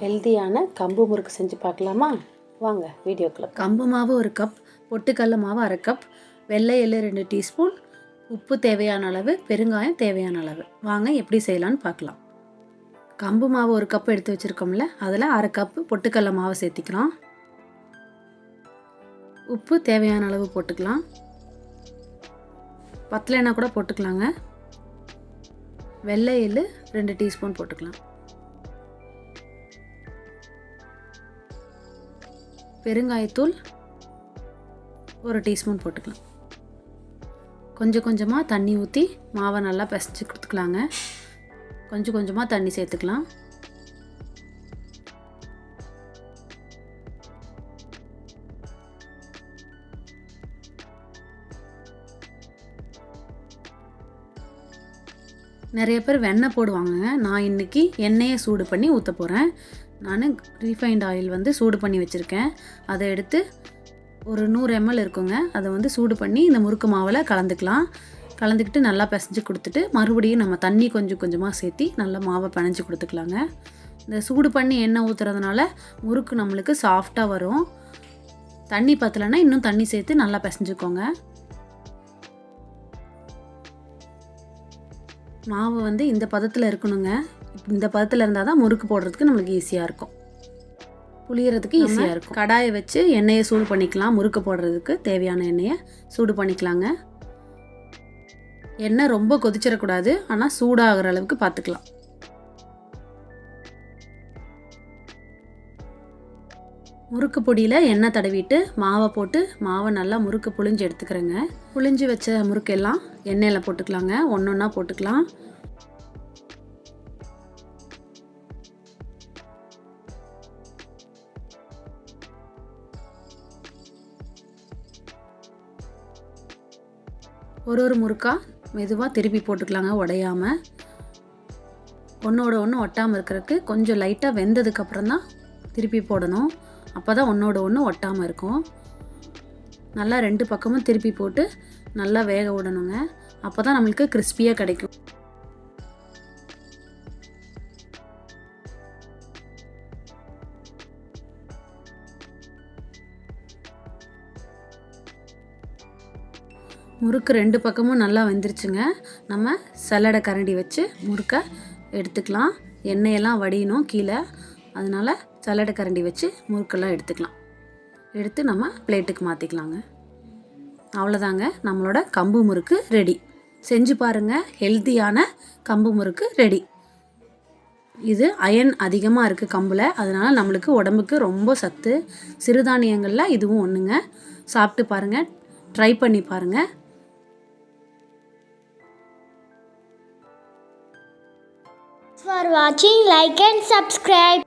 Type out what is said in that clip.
ஹெல்த்தியான கம்பு முறுக்கு செஞ்சு பார்க்கலாமா? வாங்க வீடியோக்குள்ள கம்பு மாவு ஒரு கப் பொட்டுக்கடல மாவு அரை கப் வெள்ளை எள்ளு ரெண்டு டீஸ்பூன் உப்பு தேவையான அளவு பெருங்காயம் தேவையான அளவு. வாங்க எப்படி செய்யலான்னு பார்க்கலாம். கம்பு மாவு ஒரு கப் எடுத்து வச்சுருக்கோம்ல அதில் அரை கப்பு பொட்டுக்கடல மாவு சேர்த்திக்கலாம். உப்பு தேவையான அளவு போட்டுக்கலாம். பத்தலைனா கூட போட்டுக்கலாங்க. வெள்ளை எள்ளு ரெண்டு டீஸ்பூன் போட்டுக்கலாம். பெருங்காயத்தூள் ஒரு டீஸ்பூன் போட்டுக்கலாம். கொஞ்சம் கொஞ்சமாக தண்ணி ஊற்றி மாவை நல்லா பிசைஞ்சு கொடுத்துக்கலாங்க கொஞ்சம் கொஞ்சமாக தண்ணி சேர்த்துக்கலாம். நிறைய பேர் வெண்ணெய் போடுவாங்கங்க நான் இன்றைக்கி எண்ணெயை சூடு பண்ணி ஊற்ற போகிறேன் நான் ரீஃபைண்ட் ஆயில் வந்து சூடு பண்ணி வச்சுருக்கேன். அதை எடுத்து ஒரு நூறு எம்எல் இருக்குங்க. அதை வந்து சூடு பண்ணி இந்த முறுக்கு மாவில் கலந்துக்கலாம். கலந்துக்கிட்டு நல்லா பிசைஞ்சு கொடுத்துட்டு மறுபடியும் நம்ம தண்ணி கொஞ்சம் கொஞ்சமாக சேர்த்தி நல்லா மாவை பிணைஞ்சு கொடுத்துக்கலாங்க. இந்த சூடு பண்ணி எண்ணெய் ஊற்றுறதுனால முறுக்கு நம்மளுக்கு சாஃப்டாக வரும். தண்ணி பத்தலைன்னா இன்னும் தண்ணி சேர்த்து நல்லா பிசைஞ்சுக்கோங்க. மாவு வந்து இந்த பதத்தில் இருக்கணுங்க. இந்த பதத்தில் இருந்தால் தான் முறுக்கு போடுறதுக்கு நம்மளுக்கு ஈஸியாக இருக்கும். புளியறதுக்கு ஈஸியாக இருக்கும். கடாயை வச்சு எண்ணெயை சூடு பண்ணிக்கலாம். முறுக்கு போடுறதுக்கு தேவையான எண்ணெயை சூடு பண்ணிக்கலாங்க. எண்ணெய் ரொம்ப கொதிச்சிடக்கூடாது. ஆனால் சூடாகிற அளவுக்கு பார்த்துக்கலாம் முறுக்கு பொடியில் எண்ணெய் தடவிட்டு மாவை போட்டு மாவை நல்லா முறுக்கு புழிஞ்சு எடுத்துக்கிறேங்க. புளிஞ்சு வச்ச முறுக்கெல்லாம் எண்ணெயில் போட்டுக்கலாங்க. ஒன்று ஒன்றா போட்டுக்கலாம். ஒரு ஒரு முறுக்கா மெதுவாக திருப்பி போட்டுக்கலாங்க உடையாமல் ஒன்றோட ஒன்று ஒட்டாமல் இருக்கிறதுக்கு கொஞ்சம் லைட்டாக வெந்ததுக்கப்புறம் தான் திருப்பி போடணும். அப்போ தான் ஒன்றோட ஒன்று ஒட்டாமல் இருக்கும். நல்லா ரெண்டு பக்கமும் திருப்பி போட்டு நல்லா வேக விடணுங்க. அப்போ தான் நம்மளுக்கு கிறிஸ்பியாக கிடைக்கும். முறுக்கு ரெண்டு பக்கமும் நல்லா வெந்துருச்சுங்க. நம்ம சல்லடை கரண்டி வச்சு முறுக்கை எடுத்துக்கலாம். எண்ணெயெல்லாம் வடியணும் கீழே. அதனால் சல்லடை கரண்டி வச்சு முறுக்கெல்லாம் எடுத்துக்கலாம். எடுத்து நம்ம பிளேட்டுக்கு மாற்றிக்கலாங்க அவ்வளோதாங்க நம்மளோட கம்பு முறுக்கு ரெடி செஞ்சு பாருங்கள் ஹெல்த்தியான கம்பு முறுக்கு ரெடி இது அயன் அதிகமாக இருக்குது கம்பில் அதனால் நம்மளுக்கு உடம்புக்கு ரொம்ப சத்து. சிறுதானியங்களில் இதுவும் ஒன்றுங்க சாப்பிட்டு பாருங்கள் ட்ரை பண்ணி பாருங்கள் For watching, like and subscribe.